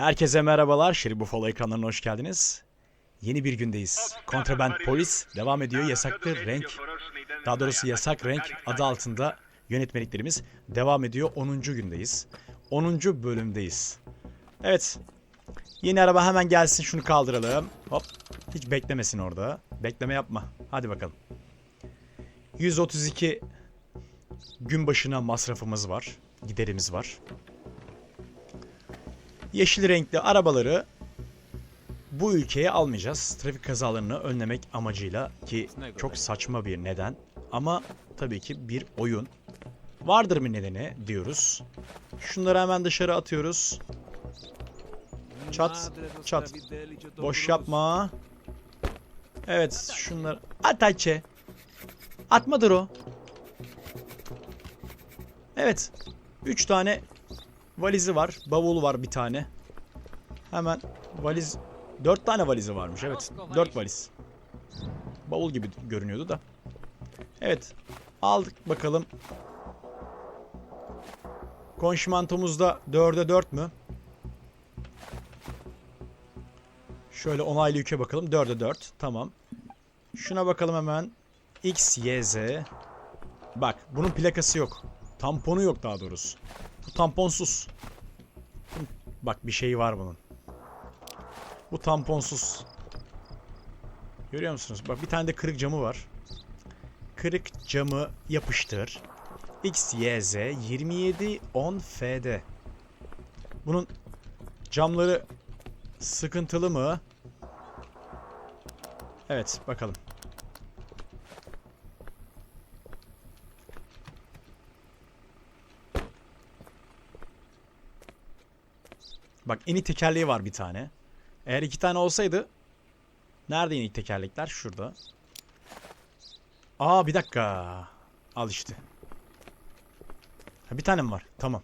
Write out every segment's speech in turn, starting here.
Herkese merhabalar. Şerif Buffalo ekranlarına hoş geldiniz. Yeni bir gündeyiz. Kontraband polis devam ediyor. Yasaklı renk, daha doğrusu yasak renk adı altında yönetmeliklerimiz devam ediyor. 10. gündeyiz. 10. bölümdeyiz. Evet. Yeni araba hemen gelsin. Şunu kaldıralım. Hop. Hiç beklemesin orada. Bekleme yapma. Hadi bakalım. 132 gün başına masrafımız var. Giderimiz var. Yeşil renkli arabaları bu ülkeye almayacağız. Trafik kazalarını önlemek amacıyla ki çok saçma bir neden. Ama tabii ki bir oyun. Vardır mı nedeni diyoruz. Şunları hemen dışarı atıyoruz. Çat, çat. Boş yapma. Evet şunlar. At Ayçe. Atmadır o. Evet. 3 tane valizi var. Bavulu var bir tane. Hemen valiz... Dört tane valizi varmış evet. Dört valiz. Bavul gibi görünüyordu da. Evet. Aldık bakalım. Konşimantomuzda 4'e 4 mü? Şöyle onaylı yüke bakalım. 4'e 4. Tamam. Şuna bakalım hemen. X, Y, Z. Bak bunun plakası yok. Tamponu yok daha doğrusu. Bu tamponsuz. Bak bir şey var bunun. Bu tamponsuz. Görüyor musunuz? Bak bir tane de kırık camı var. Kırık camı yapıştır. X, Y, Z 27 10 FD. Bunun camları sıkıntılı mı? Evet bakalım. Bak inik tekerleği var bir tane. Eğer iki tane olsaydı Nerede inik tekerlekler? Şurada. Aa bir dakika. Al işte. Ha, bir tane mi var? Tamam.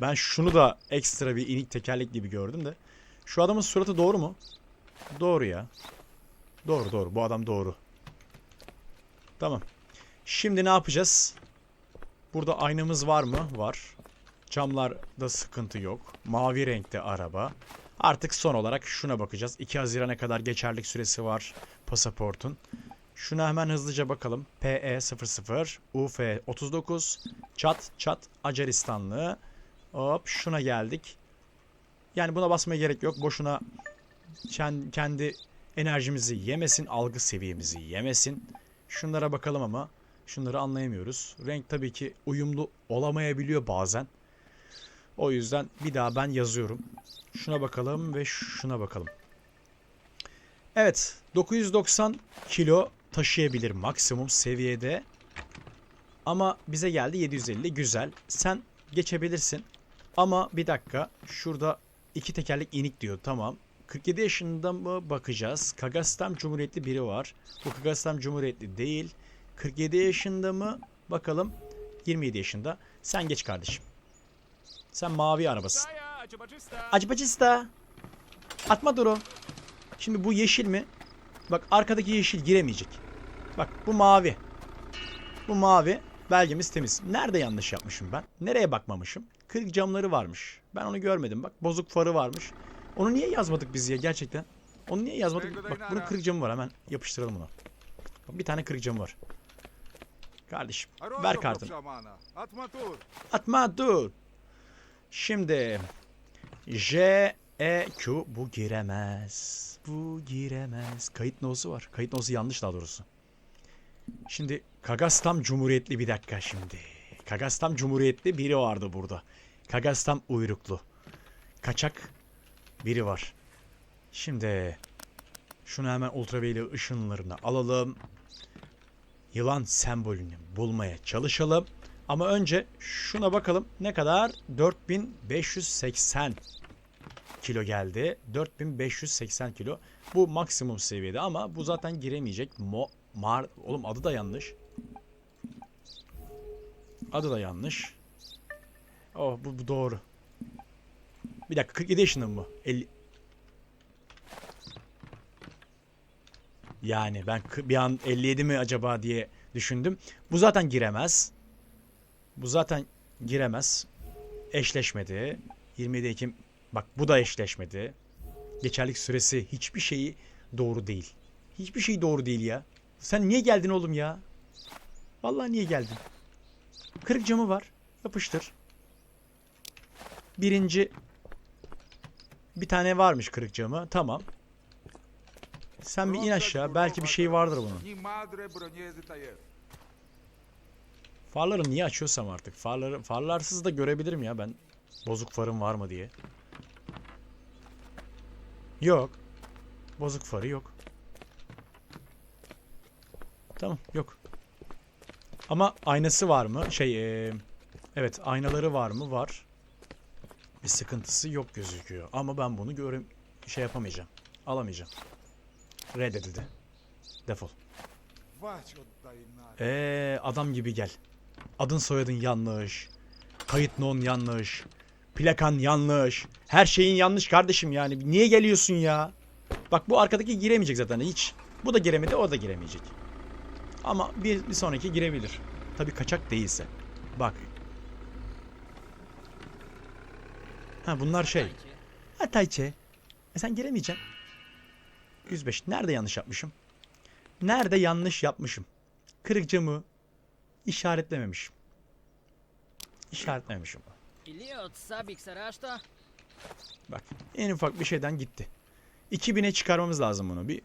Ben şunu da ekstra bir inik tekerlek gibi gördüm de. Şu adamın suratı doğru mu? Doğru ya. Doğru doğru. Bu adam doğru. Tamam. Şimdi ne yapacağız? Burada aynamız var mı? Var. Camlarda sıkıntı yok. Mavi renkte araba. Artık son olarak şuna bakacağız. 2 Haziran'a kadar geçerlik süresi var pasaportun. Şuna hemen hızlıca bakalım. PE00 UF39 Çat Çat Acaristanlı. Hop şuna geldik. Yani buna basmaya gerek yok. Boşuna kendi enerjimizi yemesin, algı seviyemizi yemesin. Şunlara bakalım ama şunları anlayamıyoruz. Renk tabii ki uyumlu olamayabiliyor bazen. O yüzden bir daha ben yazıyorum. Şuna bakalım ve şuna bakalım. Evet 990 kilo taşıyabilir maksimum seviyede. Ama bize geldi 750 güzel. Sen geçebilirsin. Ama bir dakika şurada iki tekerlek inik diyor tamam. 47 yaşında mı bakacağız? Kagastam Cumhuriyetli biri var. Bu Kagastam Cumhuriyetli değil. 47 yaşında mı? Bakalım. 27 yaşında. Sen geç kardeşim. Sen mavi arabasın. Acıbacista. Atma duru. Şimdi bu yeşil mi? Bak arkadaki yeşil giremeyecek. Bak bu mavi. Bu mavi. Belgemiz temiz. Nerede yanlış yapmışım ben? Nereye bakmamışım? Kırık camları varmış. Ben onu görmedim. Bak bozuk farı varmış. Onu niye yazmadık biz ya gerçekten? Onu niye yazmadık? Bak bunun kırık camı var. Hemen yapıştıralım. Bak, bir tane kırık camı var. Kardeşim ver kartını. Atma dur. Şimdi J E Q bu giremez. Bu giremez. Kayıt nosu var. Kayıt nosu yanlış daha doğrusu. Şimdi Kagastam Cumhuriyetli bir dakika şimdi. Kagastam Cumhuriyetli biri vardı burada. Kagastam uyruklu. Kaçak biri var. Şimdi şunu hemen ultraviyole ışınlarını alalım. Yılan sembolünü bulmaya çalışalım. Ama önce şuna bakalım ne kadar? 4580 kilo geldi. 4580 kilo. Bu maksimum seviyede ama bu zaten giremeyecek. Mo Mar oğlum adı da yanlış. Adı da yanlış. Oh bu, bu doğru. Bir dakika 47 yaşında mı bu? 50 Yani ben bir an 57 mi acaba diye düşündüm. Bu zaten giremez. Bu zaten giremez. Eşleşmedi. 27 Ekim Bak bu da eşleşmedi. Geçerlik süresi hiçbir şeyi doğru değil. Hiçbir şey doğru değil ya. Sen niye geldin oğlum ya? Vallahi niye geldin? Kırık camı var. Yapıştır. Birinci bir tane varmış kırık camı. Tamam. Sen bir in aşağı. Belki bir şey vardır bunun. Farları niye açıyorsam artık. Farları farlarsız da görebilirim ya ben. Bozuk farım var mı diye. Yok. Bozuk farı yok. Tamam yok. Ama aynası var mı? Şey eee, evet aynaları var mı? Var. Bir sıkıntısı yok gözüküyor. Ama ben bunu göre şey yapamayacağım. Alamayacağım. Reddedildi. Defol. Eee adam gibi gel. Adın soyadın yanlış. Kayıt non yanlış. Plakan yanlış. Her şeyin yanlış kardeşim yani. Niye geliyorsun ya? Bak bu arkadaki giremeyecek zaten hiç. Bu da giremedi o da giremeyecek. Ama bir, bir sonraki girebilir. Tabi kaçak değilse. Bak. Ha bunlar şey. Ha Tayçe. E sen giremeyeceksin. 105. Nerede yanlış yapmışım? Nerede yanlış yapmışım? Kırık camı işaretlememişim. İşaretlememişim. Bak en ufak bir şeyden gitti. 2000'e çıkarmamız lazım bunu. Bir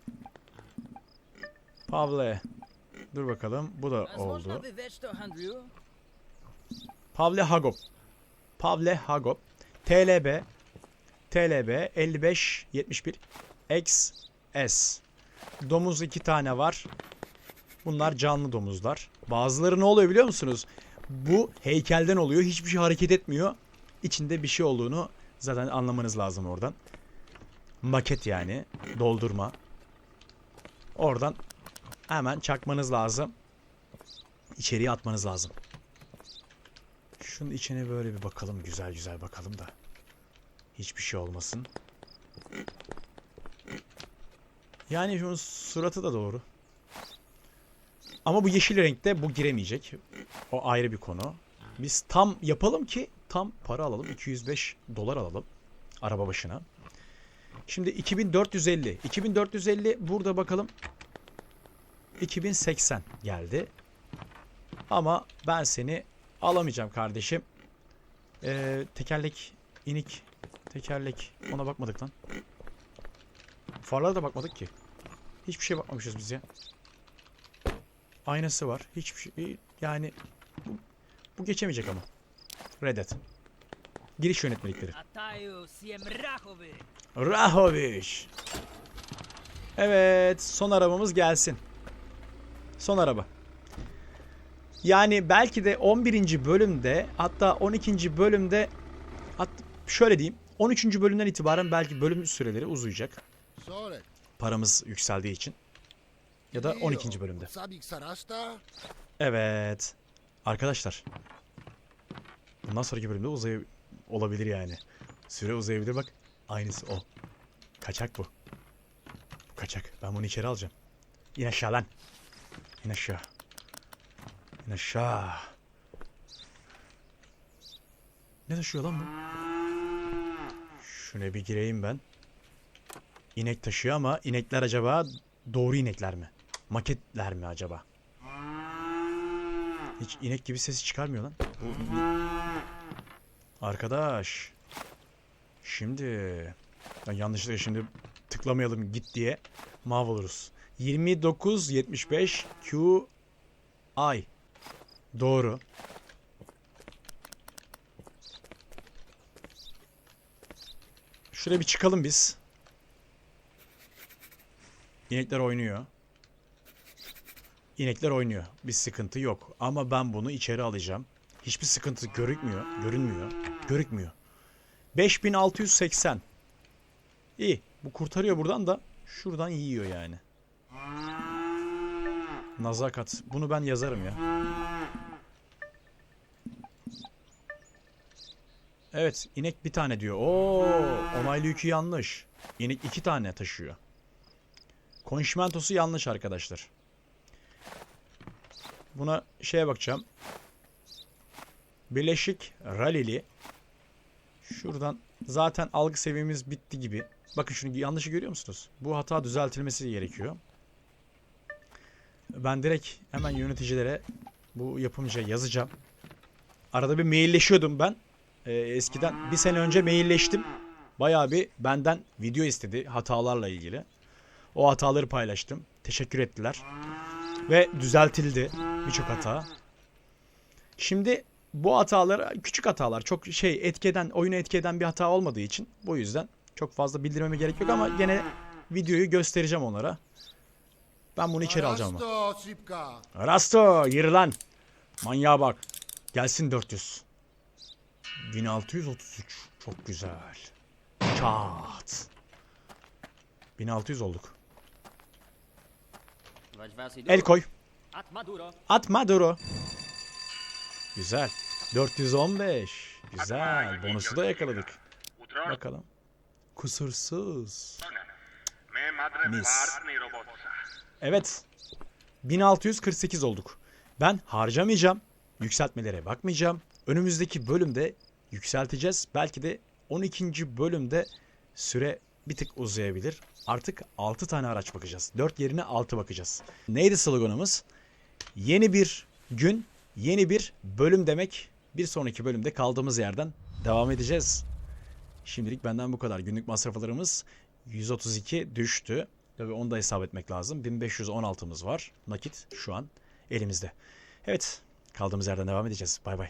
Pavle. Dur bakalım. Bu da oldu. Pavle Hagop. Pavle Hagop. TLB. TLB 55 71 XS. Domuz iki tane var. Bunlar canlı domuzlar. Bazıları ne oluyor biliyor musunuz? Bu heykelden oluyor. Hiçbir şey hareket etmiyor. İçinde bir şey olduğunu zaten anlamanız lazım oradan. Maket yani. Doldurma. Oradan hemen çakmanız lazım. İçeriye atmanız lazım. Şunun içine böyle bir bakalım. Güzel güzel bakalım da. Hiçbir şey olmasın. Yani şunun suratı da doğru. Ama bu yeşil renkte bu giremeyecek. O ayrı bir konu. Biz tam yapalım ki tam para alalım. 205 dolar alalım. Araba başına. Şimdi 2450. 2450 burada bakalım. 2080 geldi. Ama ben seni alamayacağım kardeşim. Ee, tekerlek inik tekerlek ona bakmadık lan. Farlara da bakmadık ki. Hiçbir şeye bakmamışız biz ya. Aynası var. Hiçbir şey yani bu, bu geçemeyecek ama. Reddet. Giriş yönetmelikleri. Ataju sijem Rahovi. Rahoviş. Evet, son arabamız gelsin. Son araba. Yani belki de 11. bölümde hatta 12. bölümde hat şöyle diyeyim 13. bölümden itibaren belki bölüm süreleri uzayacak. Paramız yükseldiği için. Ya da 12. bölümde. Evet. Arkadaşlar. Bundan sonraki bölümde uzay olabilir yani. Süre uzayabilir bak. Aynısı o. Kaçak bu. Bu kaçak. Ben bunu içeri alacağım. İn aşağı lan. İn aşağı. İn aşağı. Ne taşıyor lan bu? Şuna bir gireyim ben. İnek taşıyor ama inekler acaba doğru inekler mi? Maketler mi acaba? Hiç inek gibi sesi çıkarmıyor lan. Arkadaş. Şimdi ya yanlışlıkla şimdi tıklamayalım git diye mahvoluruz. 2975 Q I. Doğru. Şuraya bir çıkalım biz. İnekler oynuyor. İnekler oynuyor. Bir sıkıntı yok. Ama ben bunu içeri alacağım. Hiçbir sıkıntı görükmüyor. Görünmüyor. Görükmüyor. 5680. İyi. Bu kurtarıyor buradan da şuradan yiyor yani. Nazakat. Bunu ben yazarım ya. Evet. inek bir tane diyor. Oo, onaylı yükü yanlış. İnek iki tane taşıyor. Konşimentosu yanlış arkadaşlar. Buna şeye bakacağım. Birleşik Rally'li. Şuradan Zaten algı seviyemiz bitti gibi. Bakın şunu yanlışı görüyor musunuz? Bu hata düzeltilmesi gerekiyor. Ben direkt hemen yöneticilere bu yapımcıya yazacağım. Arada bir mailleşiyordum ben. Ee, eskiden bir sene önce mailleştim. Bayağı bir benden video istedi hatalarla ilgili. O hataları paylaştım. Teşekkür ettiler. Ve düzeltildi birçok hata. Şimdi bu hatalar küçük hatalar. Çok şey etkeden, oyunu etkeden bir hata olmadığı için bu yüzden çok fazla bildirmeme gerek yok ama gene videoyu göstereceğim onlara. Ben bunu içeri alacağım ama. Rasto yürü lan. Manyağa bak. Gelsin 400. 1633. Çok güzel. Çat. 1600 olduk. El koy. At Maduro. At Maduro. Güzel. 415. Güzel. Bonusu da yakaladık. Bakalım. Kusursuz. Mis. Evet. 1648 olduk. Ben harcamayacağım. Yükseltmelere bakmayacağım. Önümüzdeki bölümde yükselteceğiz. Belki de 12. bölümde süre bir tık uzayabilir. Artık 6 tane araç bakacağız. 4 yerine 6 bakacağız. Neydi sloganımız? Yeni bir gün, yeni bir bölüm demek. Bir sonraki bölümde kaldığımız yerden devam edeceğiz. Şimdilik benden bu kadar. Günlük masraflarımız 132 düştü. Tabii onu da hesap etmek lazım. 1516'mız var. Nakit şu an elimizde. Evet. Kaldığımız yerden devam edeceğiz. Bay bay.